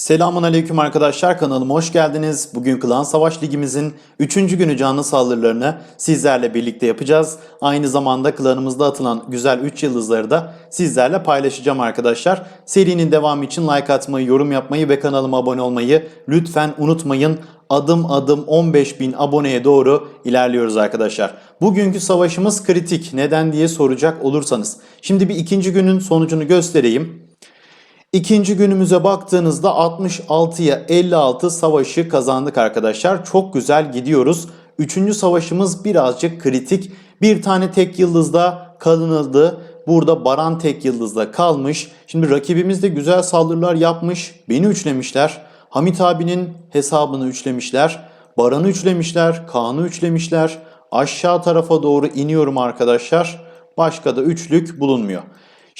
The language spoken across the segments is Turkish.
Selamun Aleyküm arkadaşlar kanalıma hoş geldiniz. Bugün Klan Savaş Ligimizin 3. günü canlı saldırılarını sizlerle birlikte yapacağız. Aynı zamanda klanımızda atılan güzel 3 yıldızları da sizlerle paylaşacağım arkadaşlar. Serinin devamı için like atmayı, yorum yapmayı ve kanalıma abone olmayı lütfen unutmayın. Adım adım 15.000 aboneye doğru ilerliyoruz arkadaşlar. Bugünkü savaşımız kritik. Neden diye soracak olursanız. Şimdi bir ikinci günün sonucunu göstereyim. İkinci günümüze baktığınızda 66'ya 56 savaşı kazandık arkadaşlar. Çok güzel gidiyoruz. Üçüncü savaşımız birazcık kritik. Bir tane tek yıldızda kalınıldı. Burada Baran tek yıldızda kalmış. Şimdi rakibimiz de güzel saldırılar yapmış. Beni üçlemişler. Hamit abinin hesabını üçlemişler. Baran'ı üçlemişler. Kaan'ı üçlemişler. Aşağı tarafa doğru iniyorum arkadaşlar. Başka da üçlük bulunmuyor.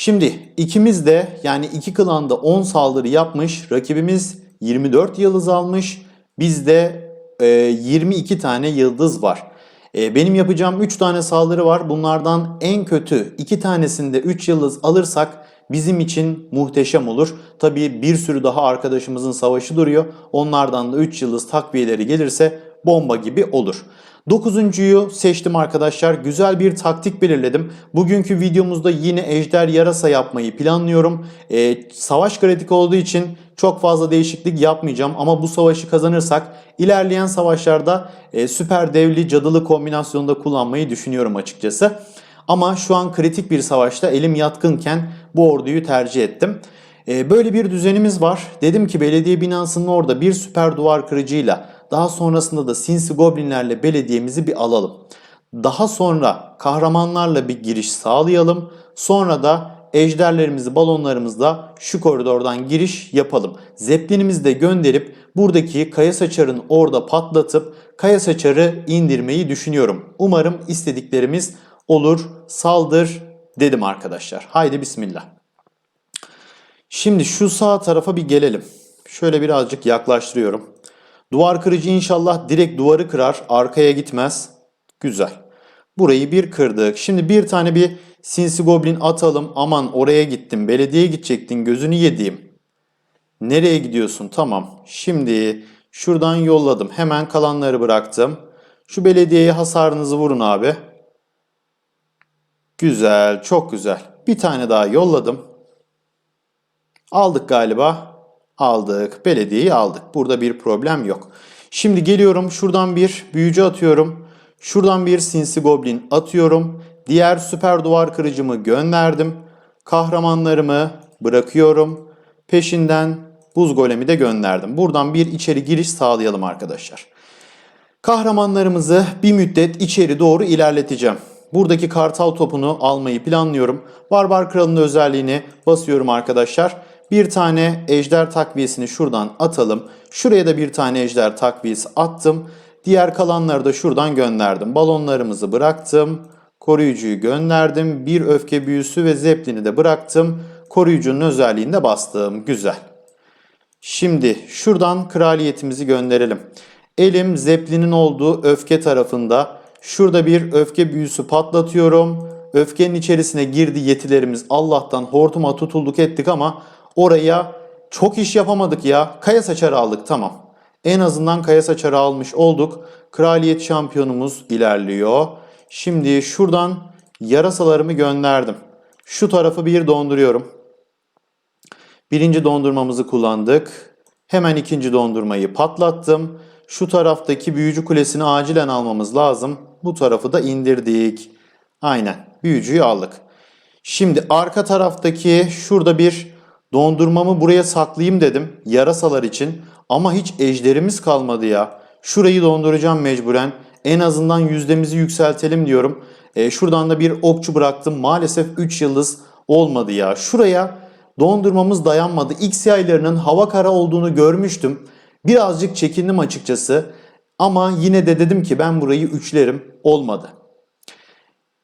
Şimdi ikimiz de yani iki klanda 10 saldırı yapmış. Rakibimiz 24 yıldız almış. Bizde e, 22 tane yıldız var. E, benim yapacağım 3 tane saldırı var. Bunlardan en kötü 2 tanesinde 3 yıldız alırsak bizim için muhteşem olur. Tabii bir sürü daha arkadaşımızın savaşı duruyor. Onlardan da 3 yıldız takviyeleri gelirse bomba gibi olur. Dokuzuncuyu seçtim arkadaşlar. Güzel bir taktik belirledim. Bugünkü videomuzda yine ejder yarasa yapmayı planlıyorum. Ee, savaş kritik olduğu için çok fazla değişiklik yapmayacağım. Ama bu savaşı kazanırsak ilerleyen savaşlarda e, süper devli cadılı kombinasyonunda kullanmayı düşünüyorum açıkçası. Ama şu an kritik bir savaşta elim yatkınken bu orduyu tercih ettim. Ee, böyle bir düzenimiz var. Dedim ki belediye binasının orada bir süper duvar kırıcıyla daha sonrasında da sinsi goblinlerle belediyemizi bir alalım. Daha sonra kahramanlarla bir giriş sağlayalım. Sonra da ejderlerimizi balonlarımızla şu koridordan giriş yapalım. Zeplinimizi de gönderip buradaki kaya saçarın orada patlatıp kaya saçarı indirmeyi düşünüyorum. Umarım istediklerimiz olur. Saldır dedim arkadaşlar. Haydi bismillah. Şimdi şu sağ tarafa bir gelelim. Şöyle birazcık yaklaştırıyorum. Duvar kırıcı inşallah direkt duvarı kırar. Arkaya gitmez. Güzel. Burayı bir kırdık. Şimdi bir tane bir sinsi goblin atalım. Aman oraya gittim. Belediyeye gidecektin. Gözünü yediğim. Nereye gidiyorsun? Tamam. Şimdi şuradan yolladım. Hemen kalanları bıraktım. Şu belediyeye hasarınızı vurun abi. Güzel. Çok güzel. Bir tane daha yolladım. Aldık galiba. Aldık. Belediyeyi aldık. Burada bir problem yok. Şimdi geliyorum. Şuradan bir büyücü atıyorum. Şuradan bir sinsi goblin atıyorum. Diğer süper duvar kırıcımı gönderdim. Kahramanlarımı bırakıyorum. Peşinden buz golemi de gönderdim. Buradan bir içeri giriş sağlayalım arkadaşlar. Kahramanlarımızı bir müddet içeri doğru ilerleteceğim. Buradaki kartal topunu almayı planlıyorum. Barbar kralının özelliğini basıyorum arkadaşlar. Bir tane ejder takviyesini şuradan atalım. Şuraya da bir tane ejder takviyesi attım. Diğer kalanları da şuradan gönderdim. Balonlarımızı bıraktım. Koruyucuyu gönderdim. Bir öfke büyüsü ve zeplini de bıraktım. Koruyucunun özelliğini de bastım. Güzel. Şimdi şuradan kraliyetimizi gönderelim. Elim zeplinin olduğu öfke tarafında. Şurada bir öfke büyüsü patlatıyorum. Öfkenin içerisine girdi yetilerimiz. Allah'tan hortuma tutulduk ettik ama oraya çok iş yapamadık ya. Kaya saçarı aldık tamam. En azından kaya saçarı almış olduk. Kraliyet şampiyonumuz ilerliyor. Şimdi şuradan yarasalarımı gönderdim. Şu tarafı bir donduruyorum. Birinci dondurmamızı kullandık. Hemen ikinci dondurmayı patlattım. Şu taraftaki büyücü kulesini acilen almamız lazım. Bu tarafı da indirdik. Aynen büyücüyü aldık. Şimdi arka taraftaki şurada bir dondurmamı buraya saklayayım dedim yarasalar için. Ama hiç ejderimiz kalmadı ya. Şurayı donduracağım mecburen. En azından yüzdemizi yükseltelim diyorum. E, şuradan da bir okçu bıraktım. Maalesef 3 yıldız olmadı ya. Şuraya dondurmamız dayanmadı. X yaylarının hava kara olduğunu görmüştüm. Birazcık çekindim açıkçası. Ama yine de dedim ki ben burayı üçlerim. Olmadı.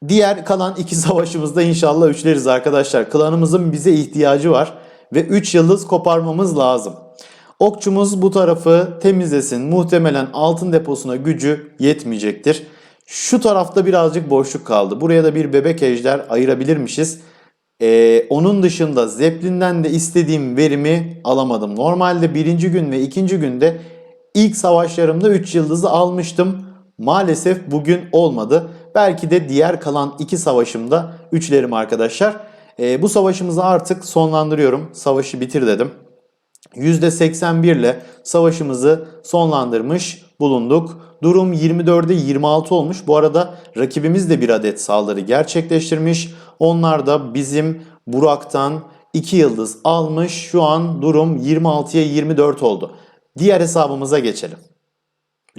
Diğer kalan iki savaşımızda inşallah üçleriz arkadaşlar. Klanımızın bize ihtiyacı var ve 3 yıldız koparmamız lazım. Okçumuz bu tarafı temizlesin. Muhtemelen altın deposuna gücü yetmeyecektir. Şu tarafta birazcık boşluk kaldı. Buraya da bir bebek ejder ayırabilirmişiz. Ee, onun dışında Zeppelin'den de istediğim verimi alamadım. Normalde birinci gün ve ikinci günde ilk savaşlarımda 3 yıldızı almıştım. Maalesef bugün olmadı. Belki de diğer kalan iki savaşımda üçlerim arkadaşlar. Ee, bu savaşımızı artık sonlandırıyorum. Savaşı bitir dedim. %81 ile savaşımızı sonlandırmış bulunduk. Durum 24'e 26 olmuş. Bu arada rakibimiz de bir adet saldırı gerçekleştirmiş. Onlar da bizim Burak'tan 2 yıldız almış. Şu an durum 26'ya 24 oldu. Diğer hesabımıza geçelim.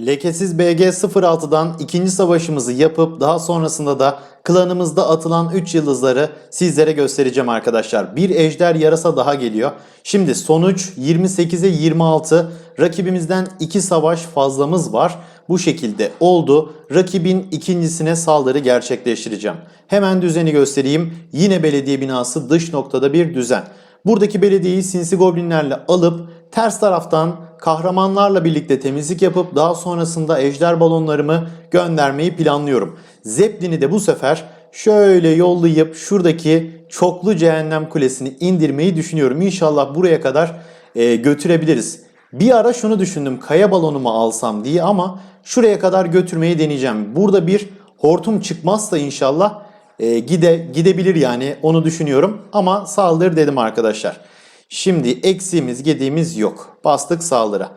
Lekesiz BG 06'dan ikinci savaşımızı yapıp daha sonrasında da klanımızda atılan 3 yıldızları sizlere göstereceğim arkadaşlar. Bir ejder yarasa daha geliyor. Şimdi sonuç 28'e 26. Rakibimizden 2 savaş fazlamız var. Bu şekilde oldu. Rakibin ikincisine saldırı gerçekleştireceğim. Hemen düzeni göstereyim. Yine belediye binası dış noktada bir düzen. Buradaki belediyeyi sinsi goblinlerle alıp ters taraftan kahramanlarla birlikte temizlik yapıp daha sonrasında ejder balonlarımı göndermeyi planlıyorum. Zeppelin'i de bu sefer şöyle yollayıp şuradaki çoklu cehennem kulesini indirmeyi düşünüyorum. İnşallah buraya kadar e, götürebiliriz. Bir ara şunu düşündüm kaya balonumu alsam diye ama şuraya kadar götürmeyi deneyeceğim. Burada bir hortum çıkmazsa inşallah e, gide gidebilir yani onu düşünüyorum ama saldır dedim arkadaşlar. Şimdi eksiğimiz gediğimiz yok. Bastık saldırı.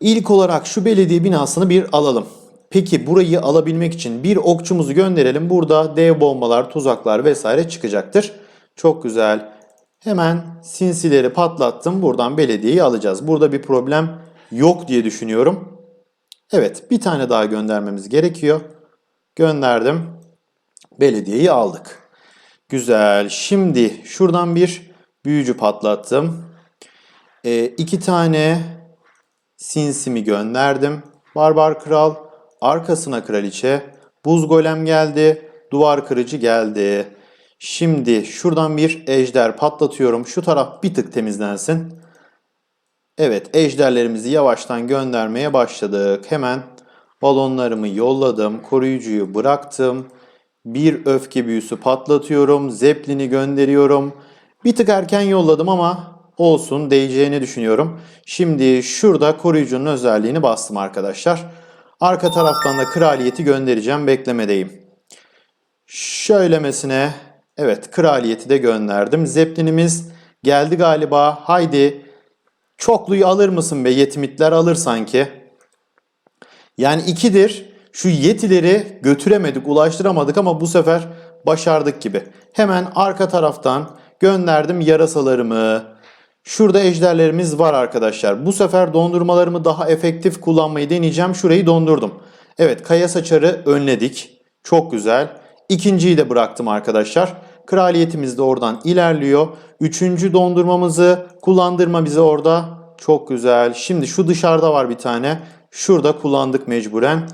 İlk olarak şu belediye binasını bir alalım. Peki burayı alabilmek için bir okçumuzu gönderelim. Burada dev bombalar, tuzaklar vesaire çıkacaktır. Çok güzel. Hemen sinsileri patlattım. Buradan belediyeyi alacağız. Burada bir problem yok diye düşünüyorum. Evet bir tane daha göndermemiz gerekiyor. Gönderdim. Belediyeyi aldık. Güzel. Şimdi şuradan bir büyücü patlattım. Ee, iki tane sinsimi gönderdim. Barbar kral, arkasına kraliçe, buz golem geldi, duvar kırıcı geldi. Şimdi şuradan bir ejder patlatıyorum. Şu taraf bir tık temizlensin. Evet ejderlerimizi yavaştan göndermeye başladık. Hemen balonlarımı yolladım. Koruyucuyu bıraktım. Bir öfke büyüsü patlatıyorum. Zeppelin'i gönderiyorum. Bir tık erken yolladım ama olsun değeceğini düşünüyorum. Şimdi şurada koruyucunun özelliğini bastım arkadaşlar. Arka taraftan da kraliyeti göndereceğim. Beklemedeyim. Şöylemesine evet kraliyeti de gönderdim. Zeppelin'imiz geldi galiba. Haydi çokluyu alır mısın be yetimitler alır sanki. Yani ikidir şu yetileri götüremedik, ulaştıramadık ama bu sefer başardık gibi. Hemen arka taraftan gönderdim yarasalarımı. Şurada ejderlerimiz var arkadaşlar. Bu sefer dondurmalarımı daha efektif kullanmayı deneyeceğim. Şurayı dondurdum. Evet kaya saçarı önledik. Çok güzel. İkinciyi de bıraktım arkadaşlar. Kraliyetimiz de oradan ilerliyor. Üçüncü dondurmamızı kullandırma bize orada. Çok güzel. Şimdi şu dışarıda var bir tane. Şurada kullandık mecburen.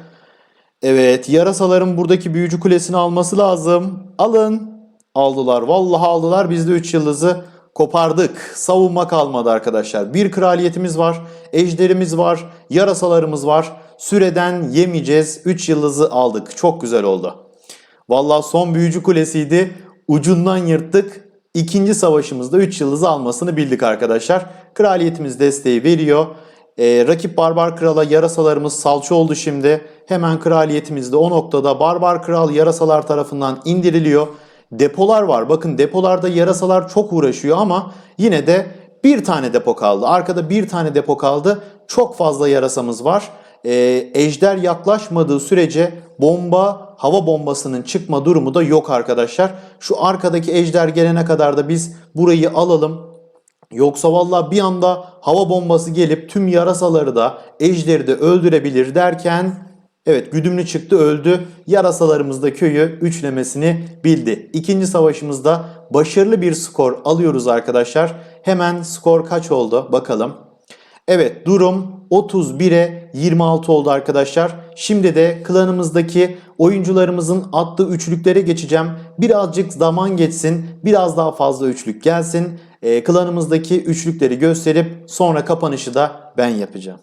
Evet yarasaların buradaki büyücü kulesini alması lazım. Alın. Aldılar. Vallahi aldılar. Biz de 3 yıldızı kopardık. Savunma kalmadı arkadaşlar. Bir kraliyetimiz var. Ejderimiz var. Yarasalarımız var. Süreden yemeyeceğiz. 3 yıldızı aldık. Çok güzel oldu. Vallahi son büyücü kulesiydi. Ucundan yırttık. İkinci savaşımızda 3 yıldızı almasını bildik arkadaşlar. Kraliyetimiz desteği veriyor. Ee, rakip barbar krala yarasalarımız salça oldu şimdi. Hemen kraliyetimiz de o noktada barbar kral yarasalar tarafından indiriliyor. Depolar var. Bakın depolarda yarasalar çok uğraşıyor ama yine de bir tane depo kaldı. Arkada bir tane depo kaldı. Çok fazla yarasamız var. Ee, ejder yaklaşmadığı sürece bomba, hava bombasının çıkma durumu da yok arkadaşlar. Şu arkadaki ejder gelene kadar da biz burayı alalım. Yoksa valla bir anda hava bombası gelip tüm yarasaları da ejderi de öldürebilir derken evet güdümlü çıktı öldü. Yarasalarımız da köyü üçlemesini bildi. İkinci savaşımızda başarılı bir skor alıyoruz arkadaşlar. Hemen skor kaç oldu bakalım. Evet durum 31'e 26 oldu arkadaşlar. Şimdi de klanımızdaki oyuncularımızın attığı üçlüklere geçeceğim. Birazcık zaman geçsin. Biraz daha fazla üçlük gelsin. E, klanımızdaki üçlükleri gösterip sonra kapanışı da ben yapacağım.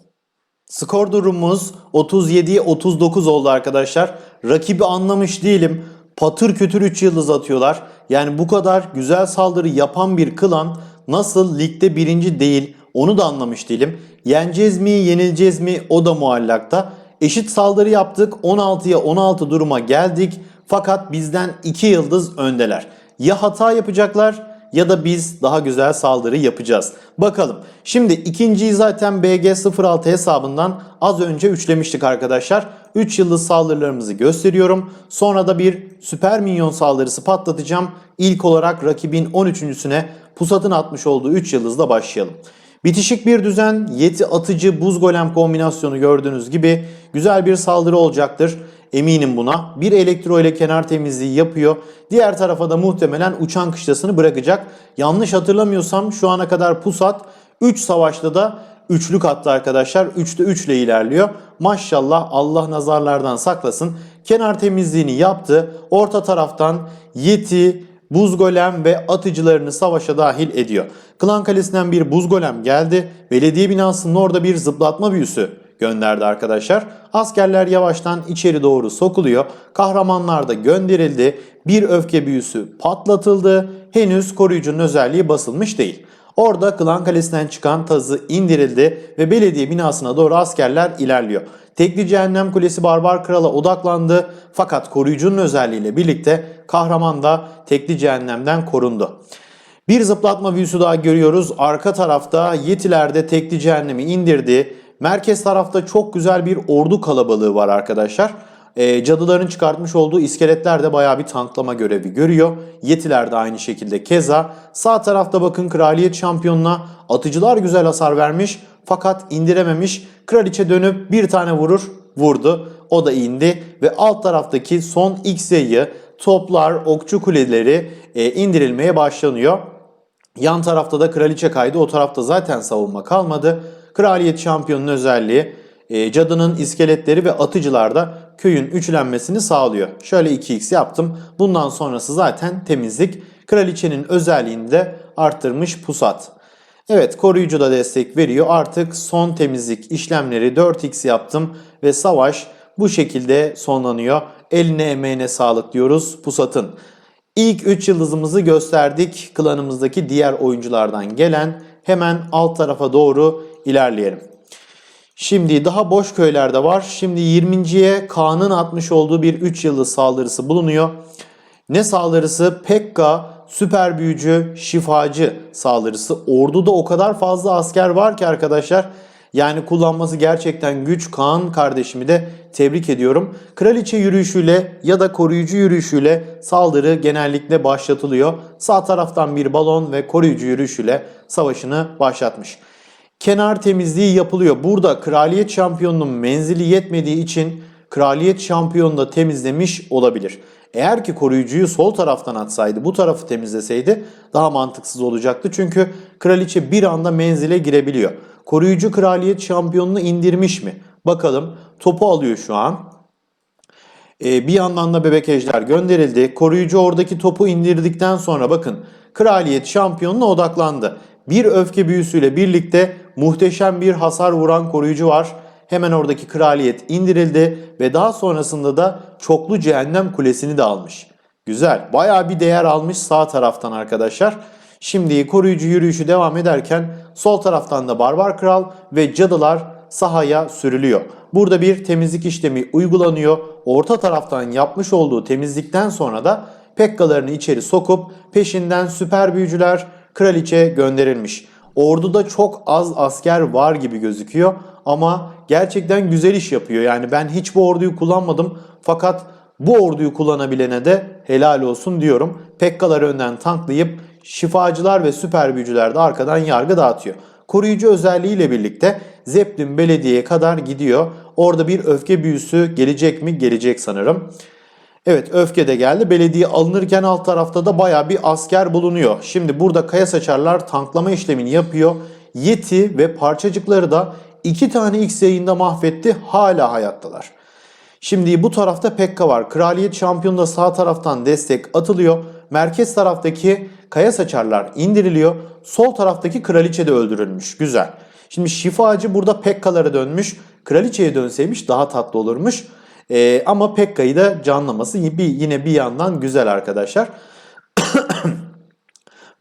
Skor durumumuz 37'ye 39 oldu arkadaşlar. Rakibi anlamış değilim. patır kütür 3 yıldız atıyorlar. Yani bu kadar güzel saldırı yapan bir klan nasıl ligde birinci değil onu da anlamış değilim. Yeneceğiz mi yenileceğiz mi o da muallakta. Eşit saldırı yaptık 16'ya 16 duruma geldik. Fakat bizden 2 yıldız öndeler. Ya hata yapacaklar ya da biz daha güzel saldırı yapacağız. Bakalım. Şimdi ikinciyi zaten BG06 hesabından az önce üçlemiştik arkadaşlar. 3 yıldız saldırılarımızı gösteriyorum. Sonra da bir süper minyon saldırısı patlatacağım. İlk olarak rakibin 13.süne pusatın atmış olduğu 3 yıldızla başlayalım. Bitişik bir düzen, yeti atıcı buz golem kombinasyonu gördüğünüz gibi güzel bir saldırı olacaktır. Eminim buna. Bir elektro ile kenar temizliği yapıyor. Diğer tarafa da muhtemelen uçan kışlasını bırakacak. Yanlış hatırlamıyorsam şu ana kadar pusat 3 savaşta da üçlük attı arkadaşlar. 3'te 3 ile ilerliyor. Maşallah Allah nazarlardan saklasın. Kenar temizliğini yaptı. Orta taraftan Yeti, buz golem ve atıcılarını savaşa dahil ediyor. Klan Kalesi'nden bir buz golem geldi. Belediye binasının orada bir zıplatma büyüsü gönderdi arkadaşlar. Askerler yavaştan içeri doğru sokuluyor. Kahramanlar da gönderildi. Bir öfke büyüsü patlatıldı. Henüz koruyucunun özelliği basılmış değil. Orada Klan Kalesi'nden çıkan tazı indirildi ve belediye binasına doğru askerler ilerliyor. Tekli Cehennem Kulesi Barbar Kral'a odaklandı fakat koruyucunun özelliğiyle birlikte kahraman da Tekli Cehennem'den korundu. Bir zıplatma büyüsü daha görüyoruz. Arka tarafta Yetiler de Tekli Cehennemi indirdi. Merkez tarafta çok güzel bir ordu kalabalığı var arkadaşlar. E, cadıların çıkartmış olduğu iskeletler de baya bir tanklama görevi görüyor. Yetiler de aynı şekilde keza. Sağ tarafta bakın kraliyet şampiyonuna atıcılar güzel hasar vermiş fakat indirememiş. Kraliçe dönüp bir tane vurur vurdu. O da indi ve alt taraftaki son X yayı toplar, okçu kuleleri e, indirilmeye başlanıyor. Yan tarafta da kraliçe kaydı. O tarafta zaten savunma kalmadı. Kraliyet şampiyonun özelliği e, cadının iskeletleri ve atıcılar da köyün üçlenmesini sağlıyor. Şöyle 2x yaptım. Bundan sonrası zaten temizlik. Kraliçenin özelliğini de arttırmış pusat. Evet koruyucu da destek veriyor. Artık son temizlik işlemleri 4x yaptım ve savaş bu şekilde sonlanıyor. Eline emeğine sağlık diyoruz pusatın. İlk 3 yıldızımızı gösterdik. Klanımızdaki diğer oyunculardan gelen hemen alt tarafa doğru ilerleyelim. Şimdi daha boş köylerde var. Şimdi 20.ye Kaan'ın atmış olduğu bir 3 yıldız saldırısı bulunuyor. Ne saldırısı? Pekka, süper büyücü, şifacı saldırısı. Orduda o kadar fazla asker var ki arkadaşlar. Yani kullanması gerçekten güç. Kaan kardeşimi de tebrik ediyorum. Kraliçe yürüyüşüyle ya da koruyucu yürüyüşüyle saldırı genellikle başlatılıyor. Sağ taraftan bir balon ve koruyucu yürüyüşüyle savaşını başlatmış. Kenar temizliği yapılıyor. Burada kraliyet şampiyonunun menzili yetmediği için kraliyet şampiyonu da temizlemiş olabilir. Eğer ki koruyucuyu sol taraftan atsaydı bu tarafı temizleseydi daha mantıksız olacaktı. Çünkü kraliçe bir anda menzile girebiliyor. Koruyucu kraliyet şampiyonunu indirmiş mi? Bakalım topu alıyor şu an. Ee, bir yandan da bebek ejder gönderildi. Koruyucu oradaki topu indirdikten sonra bakın kraliyet şampiyonuna odaklandı. Bir öfke büyüsüyle birlikte muhteşem bir hasar vuran koruyucu var. Hemen oradaki kraliyet indirildi ve daha sonrasında da çoklu cehennem kulesini de almış. Güzel. Bayağı bir değer almış sağ taraftan arkadaşlar. Şimdi koruyucu yürüyüşü devam ederken sol taraftan da Barbar Kral ve cadılar sahaya sürülüyor. Burada bir temizlik işlemi uygulanıyor. Orta taraftan yapmış olduğu temizlikten sonra da Pekkalarını içeri sokup peşinden süper büyücüler kraliçe gönderilmiş. Orduda çok az asker var gibi gözüküyor ama gerçekten güzel iş yapıyor. Yani ben hiç bu orduyu kullanmadım fakat bu orduyu kullanabilene de helal olsun diyorum. Pekkaları önden tanklayıp şifacılar ve süper büyücüler de arkadan yargı dağıtıyor. Koruyucu özelliğiyle birlikte Zeppelin belediyeye kadar gidiyor. Orada bir öfke büyüsü gelecek mi? Gelecek sanırım. Evet öfke de geldi. Belediye alınırken alt tarafta da baya bir asker bulunuyor. Şimdi burada kaya saçarlar tanklama işlemini yapıyor. Yeti ve parçacıkları da iki tane X yayında mahvetti. Hala hayattalar. Şimdi bu tarafta Pekka var. Kraliyet şampiyonu da sağ taraftan destek atılıyor. Merkez taraftaki kaya saçarlar indiriliyor. Sol taraftaki kraliçe de öldürülmüş. Güzel. Şimdi şifacı burada Pekka'lara dönmüş. Kraliçeye dönseymiş daha tatlı olurmuş. Ee, ama Pekka'yı da canlaması bir, yine bir yandan güzel arkadaşlar.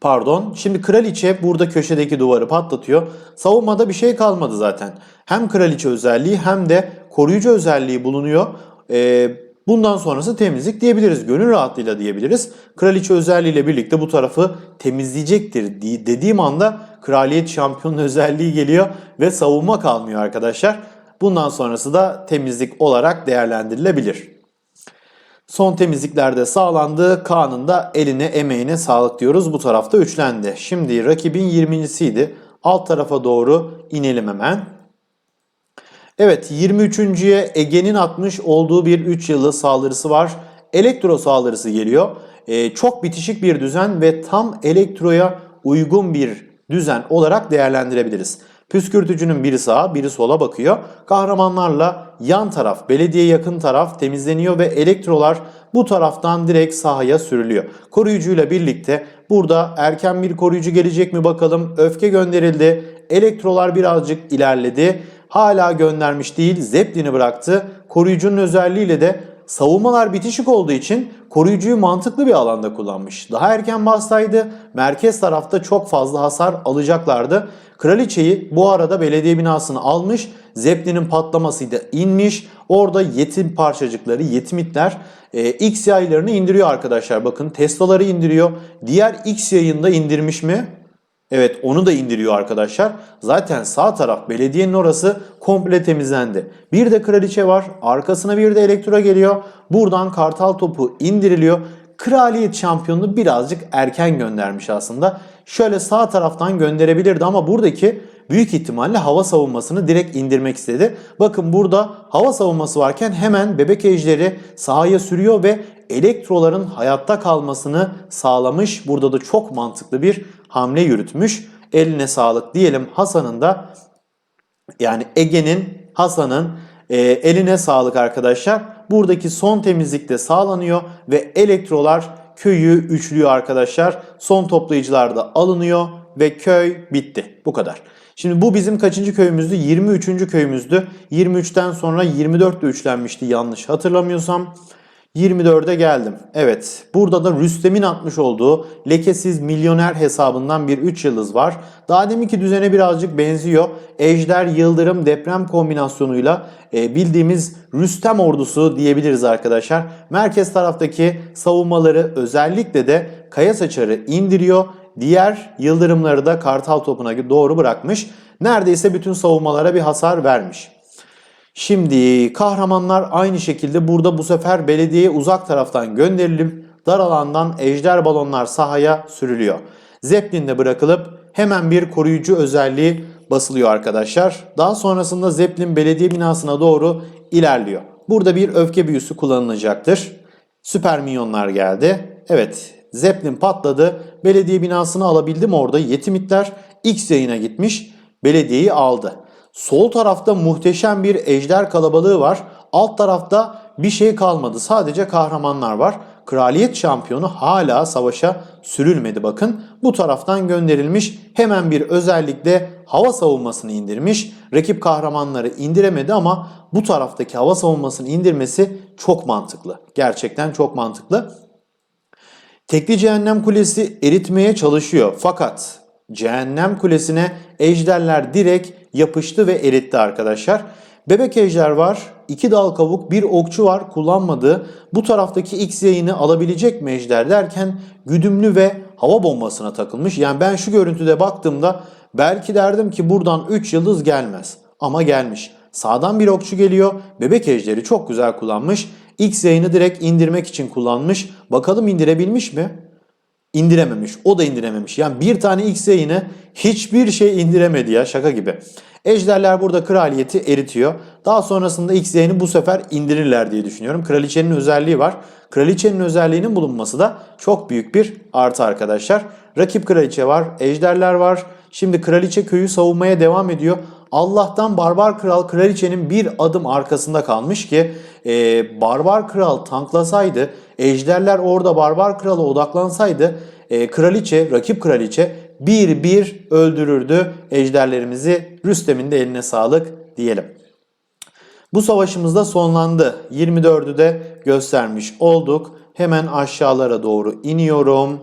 Pardon. Şimdi kraliçe burada köşedeki duvarı patlatıyor. Savunmada bir şey kalmadı zaten. Hem kraliçe özelliği hem de koruyucu özelliği bulunuyor. Ee, bundan sonrası temizlik diyebiliriz. Gönül rahatlığıyla diyebiliriz. Kraliçe özelliğiyle birlikte bu tarafı temizleyecektir dediğim anda kraliyet şampiyonun özelliği geliyor ve savunma kalmıyor arkadaşlar. Bundan sonrası da temizlik olarak değerlendirilebilir. Son temizliklerde sağlandı. Kaan'ın da eline emeğine sağlık diyoruz. Bu tarafta üçlendi. Şimdi rakibin 20.siydi. Alt tarafa doğru inelim hemen. Evet 23.ye Ege'nin atmış olduğu bir 3 yıldız saldırısı var. Elektro saldırısı geliyor. Ee, çok bitişik bir düzen ve tam elektroya uygun bir düzen olarak değerlendirebiliriz. Püskürtücünün biri sağa biri sola bakıyor. Kahramanlarla yan taraf, belediye yakın taraf temizleniyor ve elektrolar bu taraftan direkt sahaya sürülüyor. Koruyucuyla birlikte burada erken bir koruyucu gelecek mi bakalım. Öfke gönderildi. Elektrolar birazcık ilerledi. Hala göndermiş değil. Zeppelin'i bıraktı. Koruyucunun özelliğiyle de savunmalar bitişik olduğu için koruyucuyu mantıklı bir alanda kullanmış. Daha erken bassaydı merkez tarafta çok fazla hasar alacaklardı. Kraliçeyi bu arada belediye binasını almış. Zeppelin'in patlamasıyla inmiş. Orada yetim parçacıkları, yetimitler e, X yaylarını indiriyor arkadaşlar. Bakın Tesla'ları indiriyor. Diğer X yayında indirmiş mi? Evet onu da indiriyor arkadaşlar. Zaten sağ taraf belediyenin orası komple temizlendi. Bir de kraliçe var. Arkasına bir de elektro geliyor. Buradan kartal topu indiriliyor. Kraliyet şampiyonunu birazcık erken göndermiş aslında. Şöyle sağ taraftan gönderebilirdi ama buradaki büyük ihtimalle hava savunmasını direkt indirmek istedi. Bakın burada hava savunması varken hemen bebek ejderi sahaya sürüyor ve elektroların hayatta kalmasını sağlamış. Burada da çok mantıklı bir hamle yürütmüş. Eline sağlık diyelim Hasan'ın da yani Ege'nin Hasan'ın e, eline sağlık arkadaşlar. Buradaki son temizlik de sağlanıyor ve elektrolar köyü üçlüyor arkadaşlar. Son toplayıcılar da alınıyor ve köy bitti. Bu kadar. Şimdi bu bizim kaçıncı köyümüzdü? 23. köyümüzdü. 23'ten sonra 24 de üçlenmişti yanlış hatırlamıyorsam. 24'e geldim. Evet burada da Rüstem'in atmış olduğu lekesiz milyoner hesabından bir 3 yıldız var. Daha deminki düzene birazcık benziyor. Ejder, Yıldırım, Deprem kombinasyonuyla e, bildiğimiz Rüstem ordusu diyebiliriz arkadaşlar. Merkez taraftaki savunmaları özellikle de kaya saçarı indiriyor. Diğer yıldırımları da kartal topuna doğru bırakmış. Neredeyse bütün savunmalara bir hasar vermiş. Şimdi kahramanlar aynı şekilde burada bu sefer belediyeye uzak taraftan gönderilip dar alandan ejder balonlar sahaya sürülüyor. Zeppelin'de bırakılıp hemen bir koruyucu özelliği basılıyor arkadaşlar. Daha sonrasında Zeppelin belediye binasına doğru ilerliyor. Burada bir öfke büyüsü kullanılacaktır. Süper minyonlar geldi. Evet Zeppelin patladı. Belediye binasını alabildim orada. Yetimitler X yayına gitmiş. Belediyeyi aldı. Sol tarafta muhteşem bir ejder kalabalığı var. Alt tarafta bir şey kalmadı. Sadece kahramanlar var. Kraliyet şampiyonu hala savaşa sürülmedi bakın. Bu taraftan gönderilmiş. Hemen bir özellikle hava savunmasını indirmiş. Rakip kahramanları indiremedi ama bu taraftaki hava savunmasını indirmesi çok mantıklı. Gerçekten çok mantıklı. Tekli Cehennem Kulesi eritmeye çalışıyor. Fakat Cehennem Kulesi'ne ejderler direkt yapıştı ve eritti arkadaşlar. Bebek ejder var. iki dal kavuk, bir okçu var kullanmadığı. Bu taraftaki X yayını alabilecek mi ejder derken güdümlü ve hava bombasına takılmış. Yani ben şu görüntüde baktığımda belki derdim ki buradan 3 yıldız gelmez. Ama gelmiş. Sağdan bir okçu geliyor. Bebek ejderi çok güzel kullanmış. X yayını direkt indirmek için kullanmış. Bakalım indirebilmiş mi? İndirememiş. O da indirememiş. Yani bir tane X yayını hiçbir şey indiremedi ya şaka gibi. Ejderler burada kraliyeti eritiyor. Daha sonrasında X yayını bu sefer indirirler diye düşünüyorum. Kraliçenin özelliği var. Kraliçenin özelliğinin bulunması da çok büyük bir artı arkadaşlar. Rakip kraliçe var, ejderler var. Şimdi kraliçe köyü savunmaya devam ediyor. Allah'tan barbar kral kraliçenin bir adım arkasında kalmış ki e, barbar kral tanklasaydı, ejderler orada barbar krala odaklansaydı e, kraliçe, rakip kraliçe bir bir öldürürdü ejderlerimizi. Rüstem'in de eline sağlık diyelim. Bu savaşımız da sonlandı. 24'ü de göstermiş olduk. Hemen aşağılara doğru iniyorum.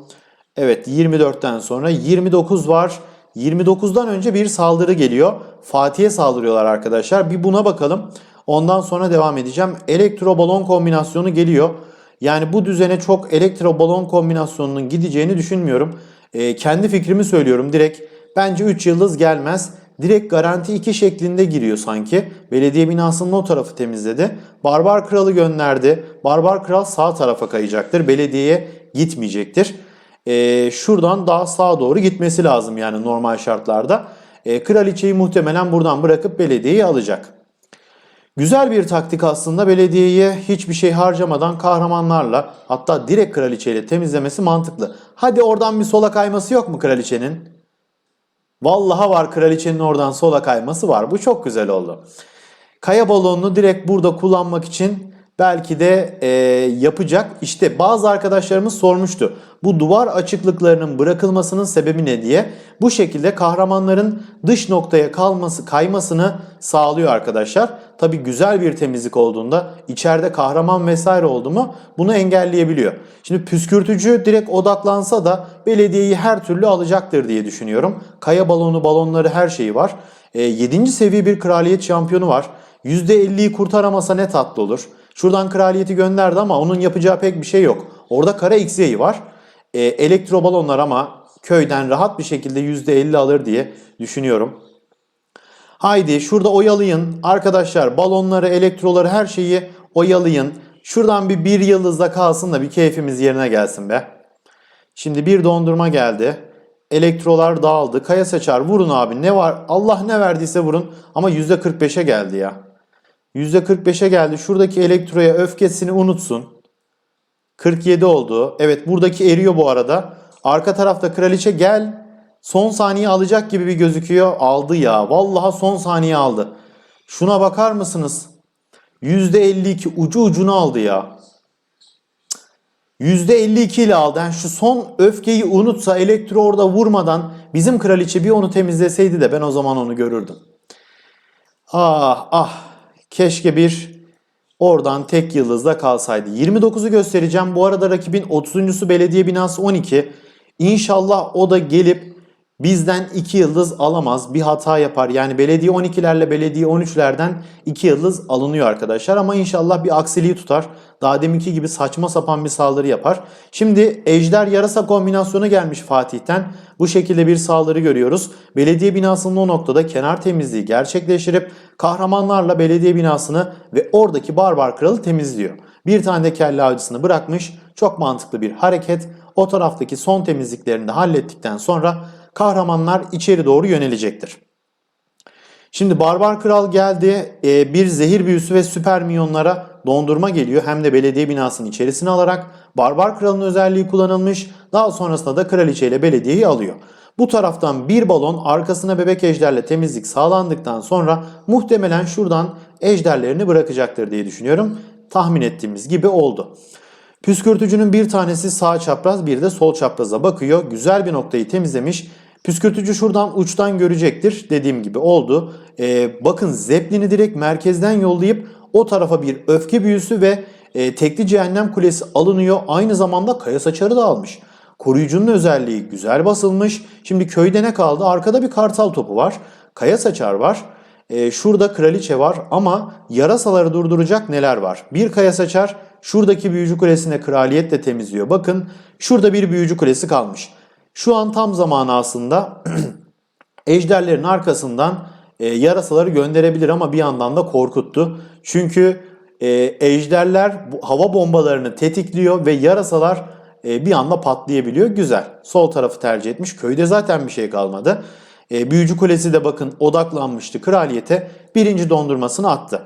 Evet 24'ten sonra 29 var. 29'dan önce bir saldırı geliyor. Fatih'e saldırıyorlar arkadaşlar. Bir buna bakalım. Ondan sonra devam edeceğim. Elektro balon kombinasyonu geliyor. Yani bu düzene çok elektro balon kombinasyonunun gideceğini düşünmüyorum. Ee, kendi fikrimi söylüyorum direkt. Bence 3 yıldız gelmez. Direkt garanti 2 şeklinde giriyor sanki. Belediye binasının o tarafı temizledi. Barbar Kral'ı gönderdi. Barbar Kral sağ tarafa kayacaktır. Belediyeye gitmeyecektir. Ee, şuradan daha sağa doğru gitmesi lazım yani normal şartlarda. Ee, kraliçeyi muhtemelen buradan bırakıp belediyeyi alacak. Güzel bir taktik aslında belediyeye hiçbir şey harcamadan kahramanlarla hatta direkt kraliçeyle temizlemesi mantıklı. Hadi oradan bir sola kayması yok mu kraliçenin? Vallaha var kraliçenin oradan sola kayması var. Bu çok güzel oldu. Kaya balonunu direkt burada kullanmak için belki de e, yapacak. İşte bazı arkadaşlarımız sormuştu. Bu duvar açıklıklarının bırakılmasının sebebi ne diye. Bu şekilde kahramanların dış noktaya kalması, kaymasını sağlıyor arkadaşlar. Tabi güzel bir temizlik olduğunda içeride kahraman vesaire oldu mu bunu engelleyebiliyor. Şimdi püskürtücü direkt odaklansa da belediyeyi her türlü alacaktır diye düşünüyorum. Kaya balonu, balonları her şeyi var. E, 7. seviye bir kraliyet şampiyonu var. %50'yi kurtaramasa ne tatlı olur. Şuradan kraliyeti gönderdi ama onun yapacağı pek bir şey yok. Orada kara X'yi var. E, elektro balonlar ama köyden rahat bir şekilde %50 alır diye düşünüyorum. Haydi şurada oyalayın. Arkadaşlar balonları, elektroları her şeyi oyalayın. Şuradan bir bir yıldızda kalsın da bir keyfimiz yerine gelsin be. Şimdi bir dondurma geldi. Elektrolar dağıldı. Kaya saçar vurun abi ne var? Allah ne verdiyse vurun. Ama %45'e geldi ya. %45'e geldi. Şuradaki elektroya öfkesini unutsun. 47 oldu. Evet buradaki eriyor bu arada. Arka tarafta kraliçe gel. Son saniye alacak gibi bir gözüküyor. Aldı ya. Vallahi son saniye aldı. Şuna bakar mısınız? %52 ucu ucuna aldı ya. %52 ile aldı. Yani şu son öfkeyi unutsa elektro orada vurmadan bizim kraliçe bir onu temizleseydi de ben o zaman onu görürdüm. Ah ah keşke bir oradan tek yıldızda kalsaydı. 29'u göstereceğim. Bu arada rakibin 30.sü belediye binası 12. İnşallah o da gelip bizden 2 yıldız alamaz. Bir hata yapar. Yani belediye 12'lerle belediye 13'lerden 2 yıldız alınıyor arkadaşlar. Ama inşallah bir aksiliği tutar. Daha deminki gibi saçma sapan bir saldırı yapar. Şimdi Ejder Yarasa kombinasyonu gelmiş Fatih'ten. Bu şekilde bir saldırı görüyoruz. Belediye binasının o noktada kenar temizliği gerçekleştirip kahramanlarla belediye binasını ve oradaki barbar kralı temizliyor. Bir tane de kelle avcısını bırakmış. Çok mantıklı bir hareket. O taraftaki son temizliklerini de hallettikten sonra kahramanlar içeri doğru yönelecektir. Şimdi Barbar Kral geldi. Ee, bir zehir büyüsü ve süper minyonlara dondurma geliyor. Hem de belediye binasının içerisine alarak Barbar Kral'ın özelliği kullanılmış. Daha sonrasında da kraliçe ile belediyeyi alıyor. Bu taraftan bir balon arkasına bebek ejderle temizlik sağlandıktan sonra muhtemelen şuradan ejderlerini bırakacaktır diye düşünüyorum. Tahmin ettiğimiz gibi oldu. Püskürtücünün bir tanesi sağ çapraz bir de sol çapraza bakıyor. Güzel bir noktayı temizlemiş. Püskürtücü şuradan uçtan görecektir. Dediğim gibi oldu. Ee, bakın Zeppelin'i direkt merkezden yollayıp o tarafa bir öfke büyüsü ve e, tekli cehennem kulesi alınıyor. Aynı zamanda kaya saçarı da almış. Koruyucunun özelliği güzel basılmış. Şimdi köyde ne kaldı? Arkada bir kartal topu var. Kaya saçar var. Ee, şurada kraliçe var ama yarasaları durduracak neler var? Bir kaya saçar şuradaki büyücü kulesine kraliyetle temizliyor. Bakın şurada bir büyücü kulesi kalmış. Şu an tam zamanı aslında ejderlerin arkasından e, yarasaları gönderebilir ama bir yandan da korkuttu. Çünkü e, ejderler bu, hava bombalarını tetikliyor ve yarasalar e, bir anda patlayabiliyor. Güzel. Sol tarafı tercih etmiş. Köyde zaten bir şey kalmadı. E, büyücü kulesi de bakın odaklanmıştı kraliyete. Birinci dondurmasını attı.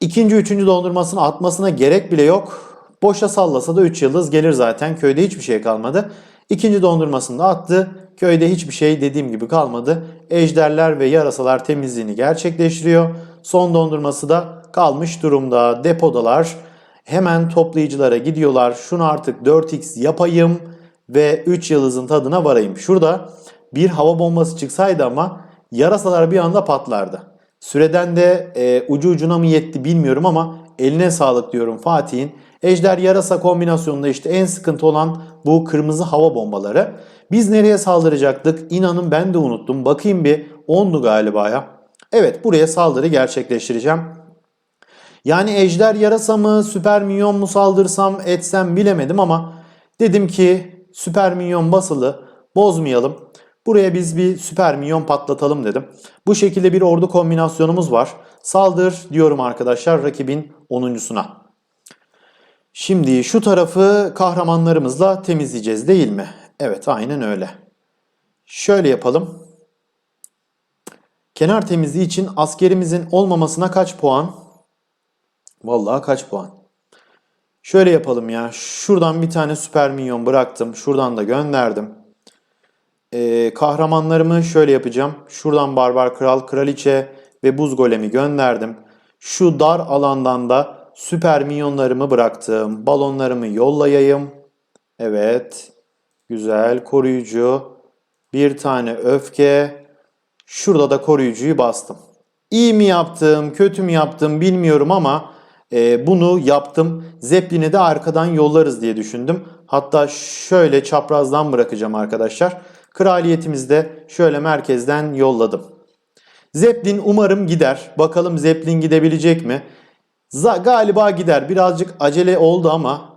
İkinci, üçüncü dondurmasını atmasına gerek bile yok. Boşa sallasa da 3 yıldız gelir zaten. Köyde hiçbir şey kalmadı. İkinci dondurmasını da attı. Köyde hiçbir şey dediğim gibi kalmadı. Ejderler ve yarasalar temizliğini gerçekleştiriyor. Son dondurması da kalmış durumda. Depodalar. Hemen toplayıcılara gidiyorlar. Şunu artık 4x yapayım ve 3 yıldızın tadına varayım. Şurada bir hava bombası çıksaydı ama yarasalar bir anda patlardı. Süreden de e, ucu ucuna mı yetti bilmiyorum ama eline sağlık diyorum Fatih'in. Ejder yarasa kombinasyonunda işte en sıkıntı olan bu kırmızı hava bombaları. Biz nereye saldıracaktık? İnanın ben de unuttum. Bakayım bir 10'du galiba ya. Evet buraya saldırı gerçekleştireceğim. Yani ejder yarasa mı, süper minyon mu saldırsam etsem bilemedim ama dedim ki süper minyon basılı bozmayalım. Buraya biz bir süper minyon patlatalım dedim. Bu şekilde bir ordu kombinasyonumuz var. Saldır diyorum arkadaşlar rakibin 10.suna. Şimdi şu tarafı kahramanlarımızla temizleyeceğiz değil mi? Evet aynen öyle. Şöyle yapalım. Kenar temizliği için askerimizin olmamasına kaç puan? Vallahi kaç puan? Şöyle yapalım ya. Şuradan bir tane süper minyon bıraktım. Şuradan da gönderdim. Ee, kahramanlarımı şöyle yapacağım. Şuradan barbar kral, kraliçe ve buz golemi gönderdim. Şu dar alandan da süper minyonlarımı bıraktım. Balonlarımı yollayayım. Evet. Güzel. Koruyucu. Bir tane öfke. Şurada da koruyucuyu bastım. İyi mi yaptım, kötü mü yaptım bilmiyorum ama e, bunu yaptım. Zeppelin'i de arkadan yollarız diye düşündüm. Hatta şöyle çaprazdan bırakacağım arkadaşlar. Kraliyetimizi de şöyle merkezden yolladım. Zeppelin umarım gider. Bakalım Zeppelin gidebilecek mi? Galiba gider. Birazcık acele oldu ama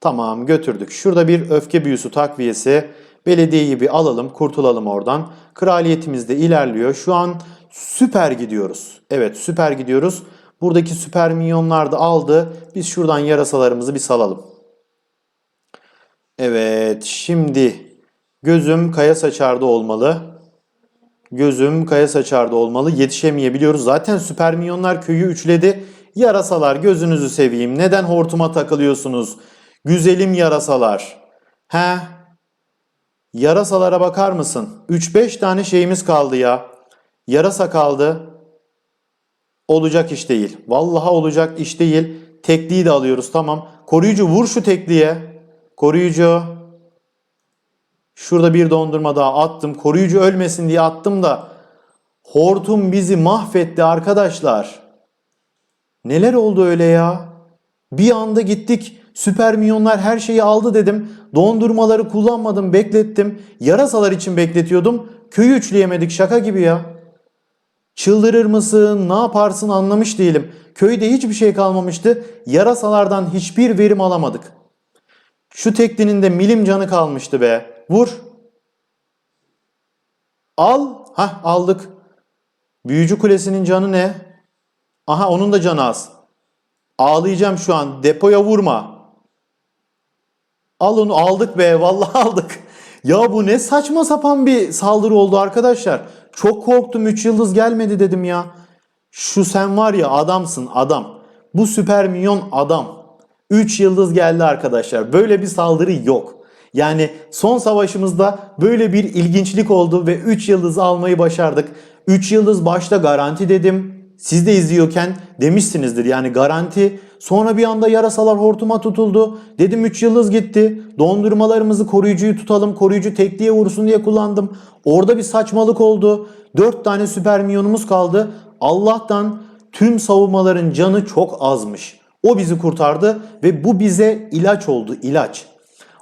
tamam götürdük. Şurada bir öfke büyüsü takviyesi. Belediyeyi bir alalım, kurtulalım oradan. Kraliyetimiz de ilerliyor. Şu an süper gidiyoruz. Evet süper gidiyoruz. Buradaki süper minyonlar da aldı. Biz şuradan yarasalarımızı bir salalım. Evet şimdi gözüm kaya saçarda olmalı. Gözüm kaya saçarda olmalı. Yetişemeyebiliyoruz. Zaten süper minyonlar köyü üçledi. Yarasalar gözünüzü seveyim. Neden hortuma takılıyorsunuz? Güzelim yarasalar. He? Yarasalara bakar mısın? 3-5 tane şeyimiz kaldı ya. Yarasa kaldı. Olacak iş değil. Vallahi olacak iş değil. Tekliği de alıyoruz tamam. Koruyucu vur şu tekliğe. Koruyucu. Şurada bir dondurma daha attım. Koruyucu ölmesin diye attım da hortum bizi mahvetti arkadaşlar. Neler oldu öyle ya? Bir anda gittik. Süper minyonlar her şeyi aldı dedim. Dondurmaları kullanmadım, beklettim. Yarasalar için bekletiyordum. Köyü üçleyemedik şaka gibi ya. Çıldırır mısın, ne yaparsın anlamış değilim. Köyde hiçbir şey kalmamıştı. Yarasalardan hiçbir verim alamadık. Şu teklinin de milim canı kalmıştı be. Vur. Al. Hah aldık. Büyücü kulesinin canı ne? Aha onun da canı az. Ağlayacağım şu an. Depoya vurma. Al onu aldık be. Vallahi aldık. Ya bu ne saçma sapan bir saldırı oldu arkadaşlar. Çok korktum 3 yıldız gelmedi dedim ya. Şu sen var ya adamsın adam. Bu süper minyon adam. 3 yıldız geldi arkadaşlar. Böyle bir saldırı yok. Yani son savaşımızda böyle bir ilginçlik oldu ve 3 yıldız almayı başardık. 3 yıldız başta garanti dedim. Siz de izliyorken demişsinizdir yani garanti. Sonra bir anda yarasalar hortuma tutuldu. Dedim 3 yıldız gitti. Dondurmalarımızı koruyucuyu tutalım. Koruyucu tekliğe vursun diye kullandım. Orada bir saçmalık oldu. 4 tane süper minyonumuz kaldı. Allah'tan tüm savunmaların canı çok azmış. O bizi kurtardı ve bu bize ilaç oldu ilaç.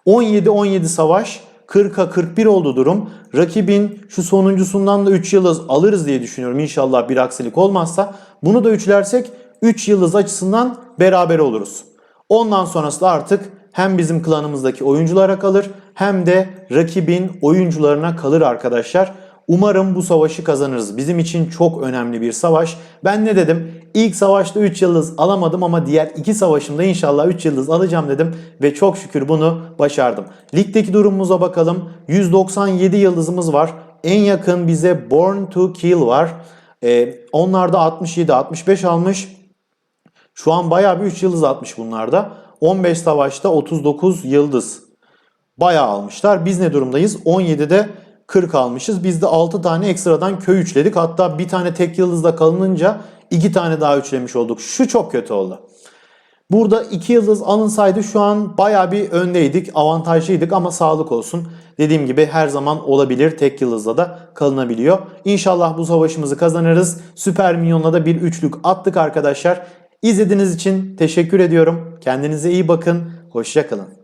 17-17 savaş 40'a 41 oldu durum. Rakibin şu sonuncusundan da 3 yıldız alırız diye düşünüyorum. İnşallah bir aksilik olmazsa. Bunu da üçlersek 3 yıldız açısından beraber oluruz. Ondan sonrası da artık hem bizim klanımızdaki oyunculara kalır hem de rakibin oyuncularına kalır arkadaşlar. Umarım bu savaşı kazanırız. Bizim için çok önemli bir savaş. Ben ne dedim? İlk savaşta 3 yıldız alamadım ama diğer iki savaşımda inşallah 3 yıldız alacağım dedim ve çok şükür bunu başardım. Ligdeki durumumuza bakalım. 197 yıldızımız var. En yakın bize Born to Kill var. Ee, onlar da 67-65 almış. Şu an bayağı bir 3 yıldız atmış bunlarda. 15 savaşta 39 yıldız. Bayağı almışlar. Biz ne durumdayız? 17'de 40 almışız. Biz de 6 tane ekstradan köy üçledik. Hatta bir tane tek yıldızda kalınınca 2 tane daha üçlemiş olduk. Şu çok kötü oldu. Burada 2 yıldız alınsaydı şu an baya bir öndeydik, avantajlıydık ama sağlık olsun. Dediğim gibi her zaman olabilir. Tek yıldızla da kalınabiliyor. İnşallah bu savaşımızı kazanırız. Süper Minyon'la da bir üçlük attık arkadaşlar. İzlediğiniz için teşekkür ediyorum. Kendinize iyi bakın. Hoşçakalın.